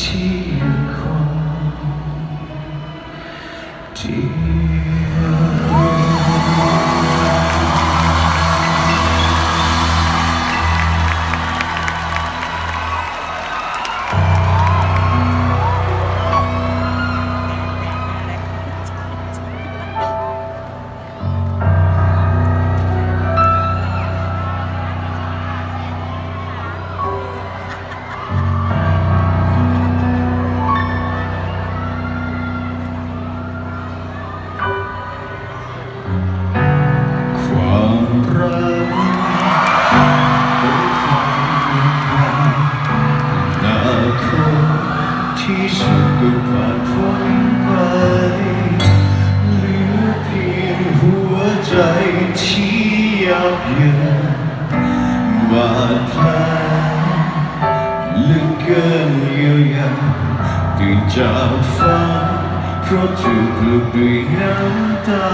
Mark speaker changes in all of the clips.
Speaker 1: 天空。 ตื่นจากฝันเพราะถูกลุกด้วยน้ำตา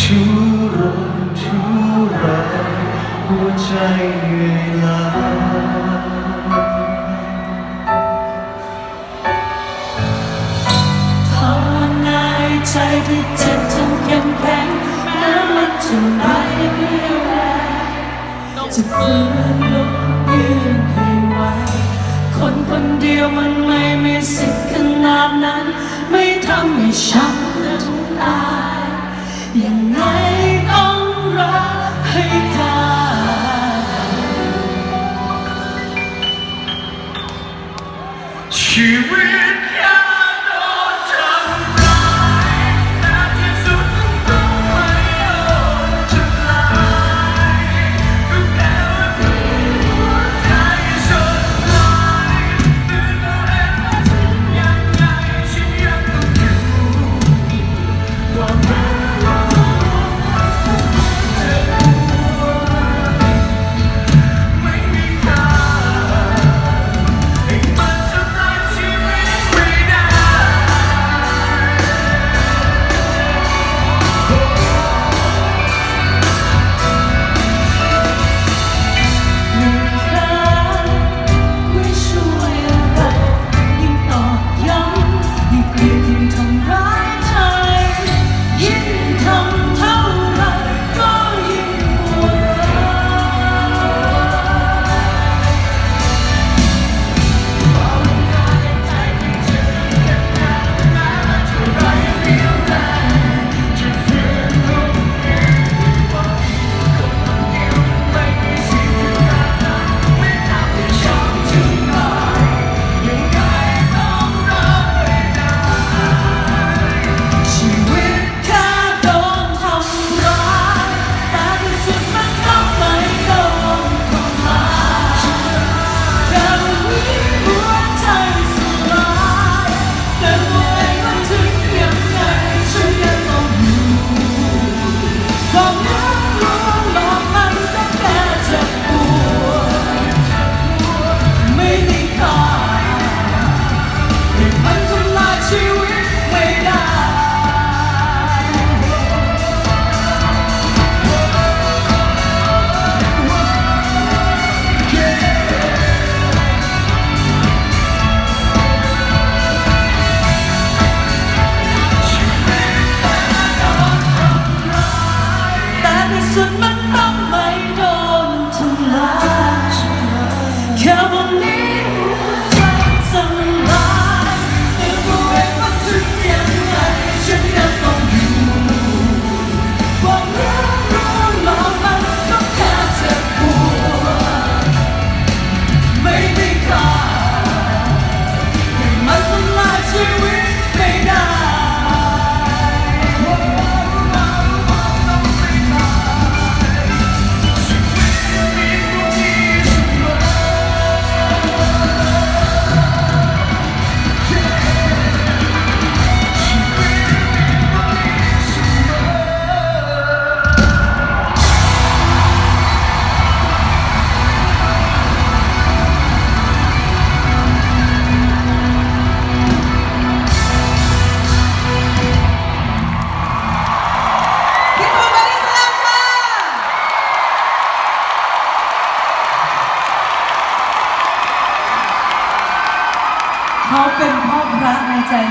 Speaker 1: ทุรนทุรายหัวใจเหนื่อยล้า
Speaker 2: ภาวนาใจที่เจ็บจนเข้มแข็งแม้มันจะไม่เรียวแรงจะฝืน มันไม่มีสิทธิ์ขนาดนั้น ไม่ทำให้ฉันต้อง
Speaker 1: ตายยังไง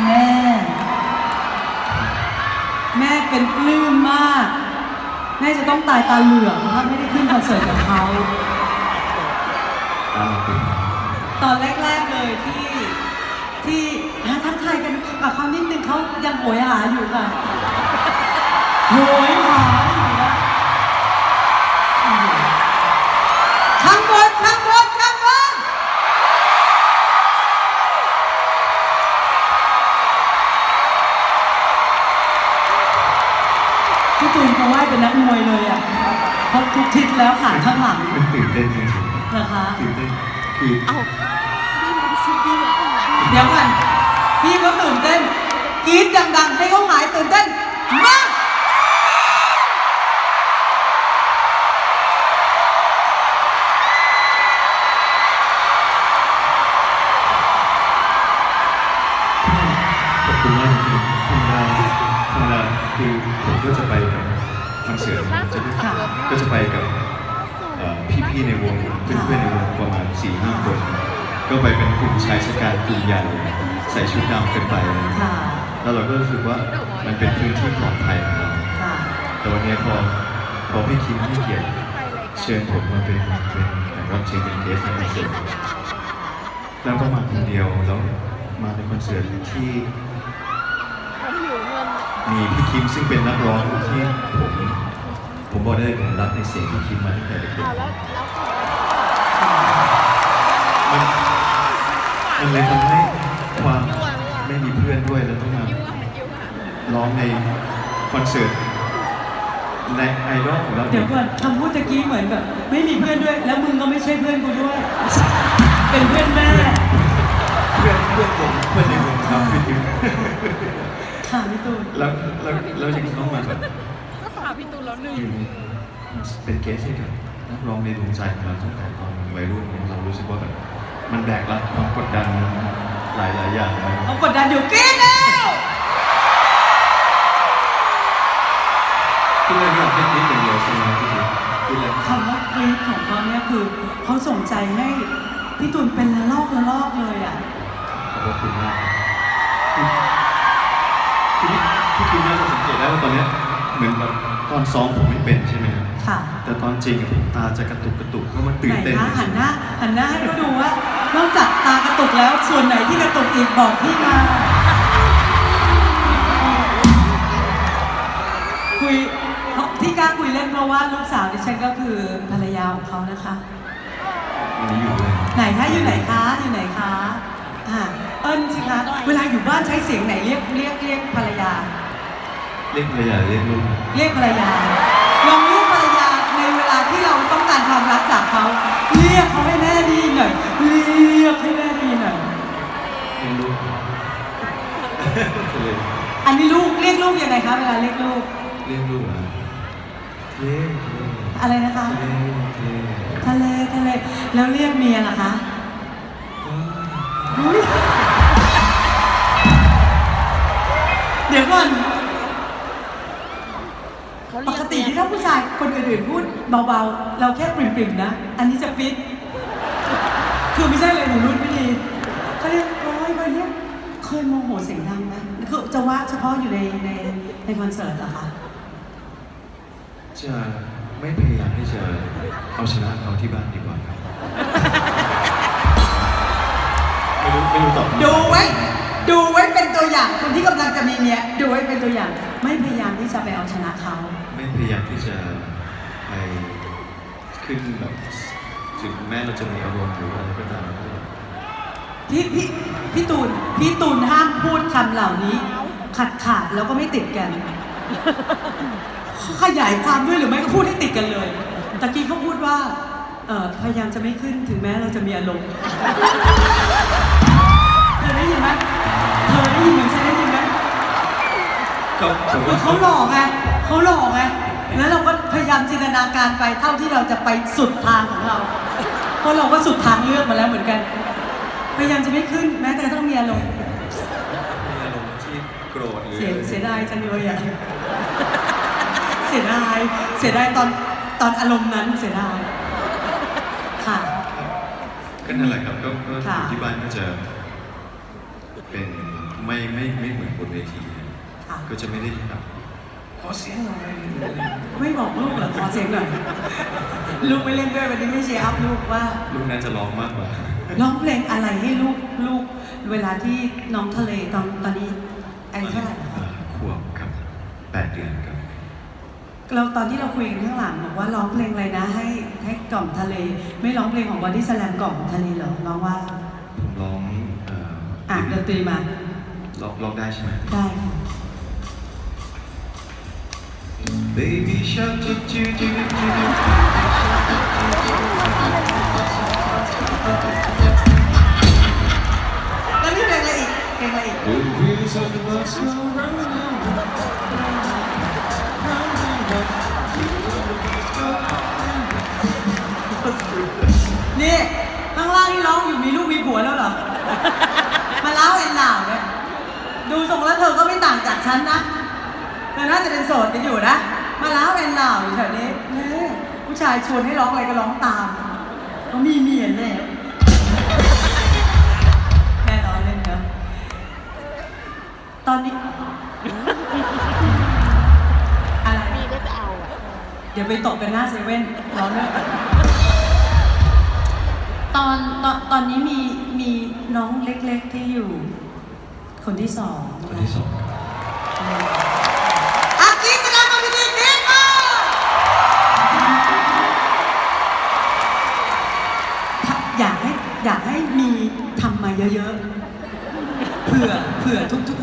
Speaker 3: แม่ แม่เป็นปลื้มมาก แม่จะต้องตายตาเหลือกถ้าไม่ได้ขึ้นคอนเสิร์ตกับเขา
Speaker 1: ตามมาเป็น
Speaker 3: ตอนแรกๆเลยที่ที่หาทักทายกันกับเขานิดนึงเขายังโหยหาอยู่ค่ะโหยหา ทุกทิศแล้วขาข้างหลัง
Speaker 1: มันตื่นเต้นจริง
Speaker 3: นะคะ
Speaker 1: ๆตื่นเต้นคือ
Speaker 4: เอ้าพี่ทำซิพี่เหรอ
Speaker 3: เดี๋ยวก่อนพี่ก็ตื่นเต้นกรี๊ดดังๆ ให้เขาหายตื่นเต้นมา
Speaker 1: ข ร์ตนะจะก็จะไปกับเอ่อพี่ๆในวงเพื่อนๆในวงประมาณ4ี่ห้าคน ก็ไปเป็นกลุ่มชายชะกันกลุ่มใหญ่ใส่ชุดดำกันไป
Speaker 3: ค่ะ
Speaker 1: แล้วเราก็รู้สึกว่ามันเป็นพื้นที่ปลอดภัยของเรา
Speaker 3: ค่ะ
Speaker 1: แต่วันนี้พอพอพี่คิมให้เกียรติเชิญผมมาเป็นเป็นแขกรับเชิญเป็นเกสในคอนเสิร์ตแล้วก็มาคนเดียวแล้วมาในคอนเสิร์ตที่
Speaker 4: ผมหิวเงิน
Speaker 1: มีพี่คิมซึ่งเป็นนักร้องที่ผม ผมบอกได้เลยผมรักในเสียงพี่คิมมาตั้งแต่เด็ก
Speaker 4: เอาแล้วแล้ว
Speaker 1: ๆมันมันเลยทำให้ความไม่มีเพื่อนด้วยแล้วต้องมา
Speaker 4: ยูอะยูอะ
Speaker 1: ร้องในคอนเสิร์ตในไอดอลของเรา
Speaker 3: เดี๋ยวก่อนคำพูดตะกี้เหมือนแบบ ไม่มีเพื่อนด้วย แล้วมึงก็ไม่ใช่เพื่อนกูด้วย เป็นเพื่อนแม่
Speaker 1: เพื่อนเพื่อนผมเพื่อนในวงครับพี่คิม
Speaker 3: ค่ะพี่ตูน
Speaker 1: แล้วแล้วแล้วยังต้องมาแบบ
Speaker 4: ก็ฝาก พี่ตูนแล้วหนึ่ง
Speaker 1: อยู่ในเป็นเกสให้กับนักร้องในดวงใจของเราตั้งแต่ตอนวัยรุ่นเนี่ยเรารู้สึกว่าแบบมันแบกรับความกดดันหลายหลายๆอย่างเลย
Speaker 3: เขากดดันอยู่กรี๊ดแล้ว
Speaker 1: ที่เรื่องนี้แค่นิดอย่างเดียวใช่ไหมพี่คิมที่เรื่อง
Speaker 3: คำว่ากรี๊ดของเขาเนี่ยคือเขาส่งใจให้พี่ตูนเป็นละลอกละลอกเลยอะ
Speaker 1: ขอบคุณมากคือคือพี่คิมน่าจะสังเกตได้ว่าตอนเนี้ยเหมือนแบบ ตอนซ้อมผมไม่เป็นใช่ไหมครับ
Speaker 3: ค่ะ
Speaker 1: แต่ตอนจริงอะผมตาจะกระตุกกระตุกเพราะมันตื่
Speaker 3: ไห
Speaker 1: น
Speaker 3: น
Speaker 1: เต้น
Speaker 3: คะหันหน้าหันหน้าให้เขาดูว่านอกจากตากระตุกแล้วส่วนไหนที่กระตุกอีกบอกพี่มาคุยที่กล้าคุยเล่นเพราะว่าลูกสาวดิฉันก็คือภรรยาของเขานะคะ
Speaker 1: วันนี้อยู่เลย
Speaker 3: ไหนคะอยู่ไหนคะอยู่ไหนคะอ่าเอิญสิคะเวลาอยู่บ้านใช้เสียงไหนเรียกเรียกเรียกภรรยา
Speaker 1: เรียกภรรยาเรียกลูก
Speaker 3: เรียกภรรยาลองเรียกภรรยาในเวลาที่เราต้องการความรักจากเขาเรียกเขาให้แม่ไดีหน่อยเรียกให้แม่ไดีหน่อย
Speaker 1: เรียกลูกเลย
Speaker 3: อันนี้ลูกเรียกลูกยังไงคะเวลาเรียกลูก
Speaker 1: เรียกลูกอะเรียก
Speaker 3: อะไรนะคะ
Speaker 1: เรียกเรียก
Speaker 3: ทะเลทะเลแล้วเรียกเมียล่ะคะอุ๊ยเดี๋ยวก่อน
Speaker 4: เขา
Speaker 3: ป
Speaker 4: เรีย
Speaker 3: กติที่ถ้าผู้ชายคนอื่นๆพูดเบาๆ เราแค่ปริ่มๆนะ อันนี้จะปิดคือไม่ใช่เลยหนูรุ่นไม่ดีเขาเรียกร้อยไปเรียกเคยโมโหเสียงดังไหมคือจะว่าเฉพาะอยู่ในในในคอนเสิร์ตเหรอคะ
Speaker 1: จะไม่พยายามที่จะเอาชนะเขาที่บ้านดีกว่าครับ ไม่รู้ไม่รู้ตอบ
Speaker 3: ดูไว้ ดูไว้เป็นตัวอย่างคนที่กำลังจะมีเมียดูไว้เป็นตัวอย่างไม่พยายามที่จะไปเอาชนะเขา
Speaker 1: ไม่พยายามที่จะไปขึ้นแบบถึงแม้เราจะมีอารมณ์หรืออะไรก็ตาม
Speaker 3: พี่พี่พี่ตูนพี่ตูนห้ามพูดคำเหล่านี้ขัดขาดแล้วก็ไม่ติดกันขยายความด้วยหรือไม่ก็พูดให้ติดกันเลยตะกี้เขาพูดว่าเอ่อพยายามจะไม่ขึ้นถึงแม้เราจะมีอารมณ์เธอได้ยินไหมเธอได้ยินเหมือนฉันได้ ยินไหม
Speaker 1: ก็ผม
Speaker 3: คื
Speaker 1: ว่า
Speaker 3: อเขาหลอกไงเขาหลอกไงแล้วเราก็พยายามจินตนาการไปเท่าที่เราจะไปสุดทางของเรา เพราะเราก็สุดทางเลือกมาแล้วเหมือนกัน พยายามจะไม่ขึ้นแม้แต่กระทั่งมีอารมณ์
Speaker 1: มีอารมณ์ที่โกรธหรือ
Speaker 3: เสียเสียดายจังเลยอะเสียดายเสียดายตอนตอนอารมณ์นั้นเสียดายค่ะ
Speaker 1: ก็นั่นแหละครับก็ก็อ
Speaker 3: ค่ะ
Speaker 1: ยู่ที่บ้านก็จะเป็นไม่ไม่ไม่เหมือนบนเวที
Speaker 3: ค่ะ
Speaker 1: ก็จะไม่ได้แบบขอเสียงหน่อย
Speaker 3: ไม่บอกลูกเหรอขอเสียงหน่อยลูกไม่เล่นด้วยวันนี้ไม่เชียร์อัพลูกว่า
Speaker 1: ลูกน่าจะร้องมากกว่า
Speaker 3: ร้องเพลงอะไรให้ลูกลูก เวลาที่น้องทะเลตอนตอนนี้อายุเท่าไหร่นะคะ
Speaker 1: ขวบครับแปดเดือนครับ
Speaker 3: เราตอนที่เราคุยกันข้างหลังบอกว่าร้องเพลงอะไรนะ ให้ให้กล่อมทะเล ไม่ร้องเพลงของบอดี้สแลมกล่อมทะเลเหรอร้องว่า
Speaker 1: ผมร้องเอ่อ
Speaker 3: อ่านดนตรีมา
Speaker 1: ร้องร้องได้ใช่ไหม
Speaker 3: ได้ค่ะ
Speaker 1: Baby shark do do do do do
Speaker 3: แล้วนี่เพลงอะไรอีกเพลงอะไรอีก
Speaker 1: The wheels on the bus go round and round, round and round. The Wheels on the bus go round and round.
Speaker 3: นี่ข้างล่างที่ร้องอยู่มีลูกมีผัวแล้วเหรอ มาเล่าเอ็นหล่าวเนี่ย ดูทรงแล้วเธอก็ไม่ต่างจากฉันนะ เธอน่าจะเป็นโสดกันอยู่นะ มาเล่าเอ็นหล่าอยู่แถวนี้เนี่ยผู้ชายชวนให้ร้องอะไรก็ร้องตามเขามีเมียแล้วแค่ร้องเล่นเนอะตอนนี้ อะไร
Speaker 4: พี่ก็จะเอาอะ
Speaker 3: เดี๋ยวไปตกกันหน้าเซเว่นร้อนด้วยตอนตอนตอนนี้มีมีน้องเล็กๆที่อยู่ คนที่สอง
Speaker 1: คนที่สอง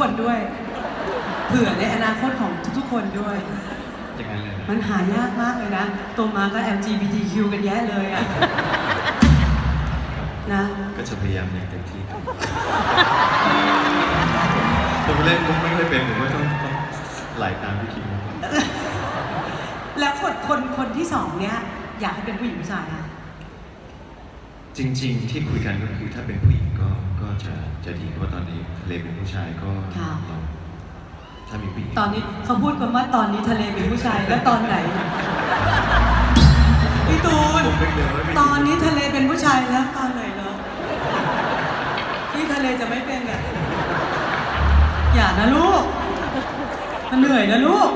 Speaker 1: ค
Speaker 3: นด้วย เผื่อในอนาคตของทุกๆคนด้วย
Speaker 1: อย่างนั้นเลยนะ
Speaker 3: มันหายากมากเลยนะโตมาก็ LGBTQ กันแยะเลยอะนะ
Speaker 1: ก็จะพยายามอย่างเต็มที่ครับผมเล่นมุกไม่ค่อยเป็นผมก็ต้องต้องไหลตามพี่คิมมากกว่า
Speaker 3: แล้วคนคนคนที่สองเนี้ยอยากให้เป็นผู้หญิงผู้ชายอะ
Speaker 1: จริง ๆ ที่คุยกันก็คือถ้าเป็นผู้หญิงก็ ก็จะจะดีเพราะตอนนี้ทะเลเป็นผู้ชายก็เราถ้ามีผู้หญิง
Speaker 3: ตอนนี้เขาพูดกันว่าตอนนี้ทะเลเป็นผู้ชายแล้วตอนไหนพี่ตูน
Speaker 1: ผมนึกเลยว่าไม่
Speaker 3: ตอนนี้ทะเลเป็นผู้ชายแล้วตอนไหนเนาะที่ทะเลจะไม่เป็นอะอย่านะลูก มันเหนื่อยนะลูก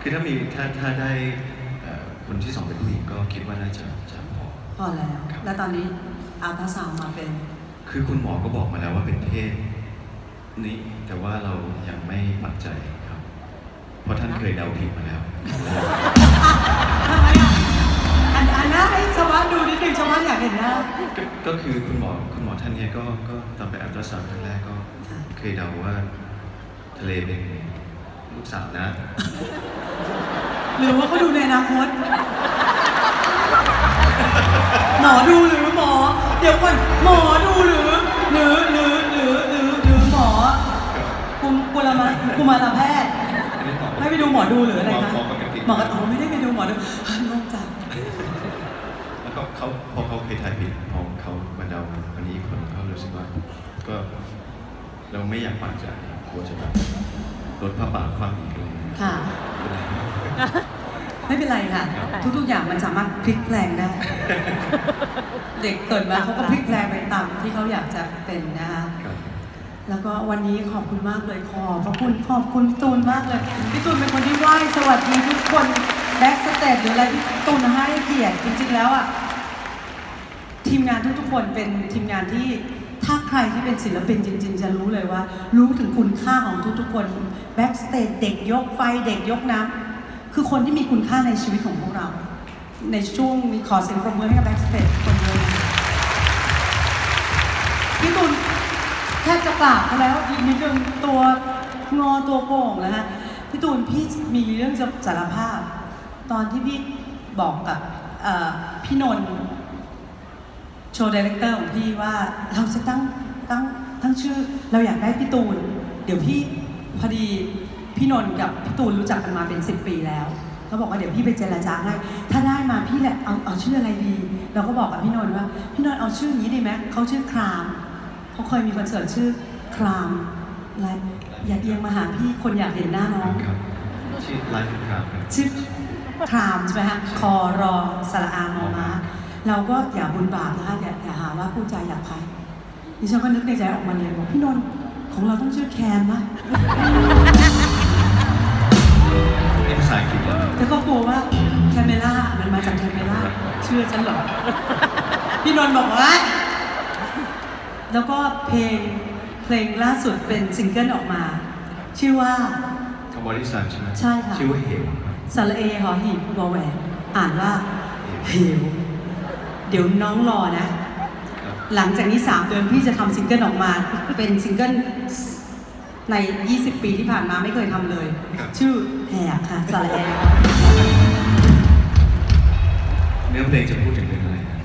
Speaker 1: คือถ้ามีถ้าถ้าได้เอ่อคนที่สองเป็นผู้หญิงก็คิดว่าน่าจะจะพอ
Speaker 3: พอแล้ว แล้วตอนนี้อัลตราซาวน์มาเป็น
Speaker 1: คือคุณหมอก็บอกมาแล้วว่าเป็นเพศนี้แต่ว่าเรายังไม่ปักใจครับ เพราะท่านเคยเดาผิดมาแล้ว
Speaker 3: ทำไมอะอันอันหน้าให้ชาวบ้านดูนิดนึงชาวบ้านอยากเห็นหน้า
Speaker 1: ก็ก็คือคุณหมอคุณหมอท่านเนี้ยก็ก็ตอนไปอัลตราซาวด์ครั้งแรกก็
Speaker 3: ค่ะ
Speaker 1: เคยเดาว่า ทะเลเป็นลูกสาวนะ
Speaker 3: หรือว่าเขาดูในอนาคต หมอดูหรือหมอ เดี๋ยวก่อนหมอดูหรือหรือหรือหรือหรือหรือหมอกุมกุลมากุมารแพทย์
Speaker 1: อันนี้หมอ
Speaker 3: ไม่ไปดูหมอดูหรืออะไรคะ
Speaker 1: หมอปกติ
Speaker 3: หมอกระอ๋อไม่ได้ไปดูหมอดูโล่งจัง
Speaker 1: แล้วก็เขาพอเขาเคยถ่ายผิดพอเขามาเดาวันนี้อีกคนเขารู้สึกว่า ก็เราไม่อยากปักใจกลัวจะแบบรถผ้าป่าคว่ำอีกเลย
Speaker 3: ค่ะ ไม่เป็นไรค่ะ ทุกๆอย่างมันสามารถพลิกแปลงได้ เด็กเกิดมาเขาก็พลิกแปลงไปตามที่เขาอยากจะเป็นนะคะ
Speaker 1: ครับ
Speaker 3: แล้วก็วันนี้ขอบคุณมากเลยขอบพระคุณขอบคุณพี่ตูนมากเลยพี่ตูนเป็นคนที่ไหว้สวัสดีทุกคนแบ็กสเตจหรืออะไรที่ตูนให้เกียรติจริงๆแล้วอะทีมงานทุกๆคนเป็นทีมงานที่ถ้าใครที่เป็นศิลปินจริง ๆ จะรู้เลยว่า รู้ถึงคุณค่าของทุกๆคนแบ็กสเตจเด็กยกไฟเด็กยกน้ำ คือคนที่มีคุณค่าในชีวิตของพวกเรา ในช่วงนี้ขอเสียงปรบมือให้กับแบ็กสเตจคนเลยพี่ตุลแทบจะกราบเขาแล้วอีกนิดนึงตัวงอตัวโป่งแล้วฮะพี่ตูนพี่มีเรื่องจะสารภาพ ตอนที่พี่บอกกับพี่นนท์โชว์ดีเลกเตอร์ของพี่ว่าเราจะตั้งตั้งตั้งชื่อเราอยากได้พี่ตูน เดี๋ยวพี่พอดี พี่นนท์กับพี่ตูนรู้จักกันมาเป็นสิบปีแล้วเขาบอกว่าเดี๋ยวพี่ไปเจรจาให้ถ้าได้มาพี่แหละเอาเอาชื่ออะไรดี เราก็บอกกับพี่นนท์ว่า พี่นนท์เอาชื่อนี้ดีไหมเขาชื่อครามเขาเคยมีคอนเสิร์ตชื่อครามและอย่าเอียงมาหาพี่คนอยากเห็นหน้าน้อง
Speaker 1: ครับชื่อไลฟ์ครับครับ
Speaker 3: ชื่อครามใช่ไหมฮะคอรอสระอามอมาเราก็อย่าบุญบาปนะคะอย่าอย่าหาว่าผู้ใจหยาบคายดิฉันก็นึกในใจออกมาเลยบอกพี่นนท์ของเราต้องชื่อแคนนะ
Speaker 1: นี่ภาษาอังกฤษเหรอ
Speaker 3: แต่ก็กลัวว่าแคมเมล่ามันมาจากแคมเมล่าเชื่อฉันเหรอ พี่นนท์บอกว่า แล้วก็เพลงเพลงล่าสุดเป็นซิงเกิลออกมา ชื่อว่า
Speaker 1: คำว่าที่สามใช่ไหม
Speaker 3: ใช่ค่ะ
Speaker 1: ชื่อว่าเหวครับ
Speaker 3: สระเอหอหีบวอแหวนอ่านว่าเหวเดี๋ยวน้องรอนะ
Speaker 1: ครับ
Speaker 3: หลังจากนี้ 3 เดือนพี่จะทำซิงเกิลออกมา เป็นซิงเกิลใน 20 ปีที่ผ่านมาไม่เคยทำเลย ชื่อ แหกค่ะสระเอ
Speaker 1: เนื้อเพลงจะพูดถึงเรื่องอะไรนะ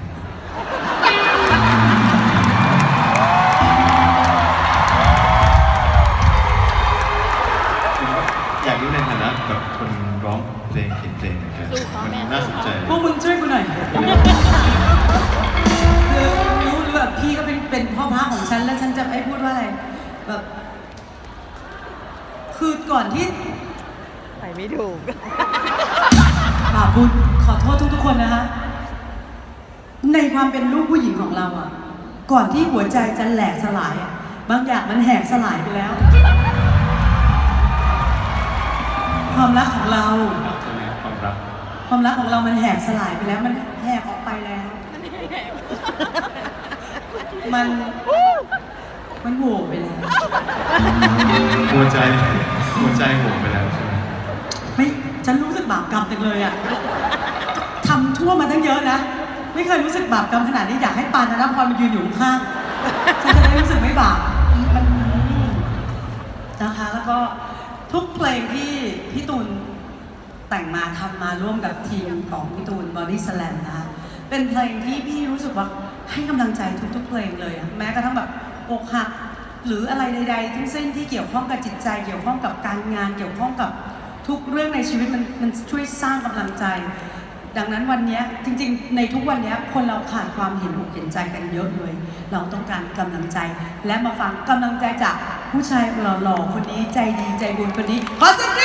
Speaker 1: ผมก็อยากรู้ในฐานะแบบคนร้องเพลงเขียนเพลงเหมือนกันมันน่าสนใจ
Speaker 3: พวกมึงช่วยกูหน่อยคือรู้หรือแบบพี่ก็เป็นเป็นพ่อพระของฉันแล้วฉันจะไอ้พูดว่าอะไรแบบ คือก่อนที่
Speaker 4: ไปไม่ถูก
Speaker 3: บาปบุญขอโทษทุกๆคนนะคะในความเป็นลูกผู้หญิงของเราอะก่อนที่หัวใจจะแหลกสลายอะบางอย่างมันแหกสลายไปแล้ว ความรักของเรา
Speaker 1: ใช่ไหมความรัก
Speaker 3: ความรักของเรามันแหกสลายไปแล้ว มันแหกออกไปแล้ว มันมันโหวไปแล้ว
Speaker 1: หัวใจหัวใจโหวไปแล้วใช่ไหม
Speaker 3: ไม่ฉันรู้สึกบาปกรรมจังเลยอะทำทั่วมาตั้งเยอะนะ ไม่เคยรู้สึกบาปกรรมขนาดนี้อยากให้ปานธนพรมายืนอยู่ข้างฉันจะได้รู้สึกไม่บาปมันนะคะแล้วก็ทุกเพลงที่พี่ตูนแต่งมาทำมาร่วมกับทีมของพี่ตูนบอดี้สแลมนะคะเป็นเพลงที่พี่รู้สึกว่าให้กำลังใจทุกๆเพลงเลยแม้กระทั่งแบบอกหักหรืออะไรใดๆทั้งสิ้นที่เกี่ยวข้องกับจิตใจ เกี่ยวข้องกับการงานเกี่ยวข้องกับ ทุกเรื่องในชีวิตมันมันช่วยสร้างกำลังใจ ดังนั้นวันนี้จริงๆ ในทุกวันนี้คนเราขาดความเห็นอกเห็นใจกันเยอะเลย เราต้องการกำลังใจ และมาฟังกำลังใจจากผู้ชายหล่อๆคนนี้ใจดีใจบุญคนนี้ขอเสียงกที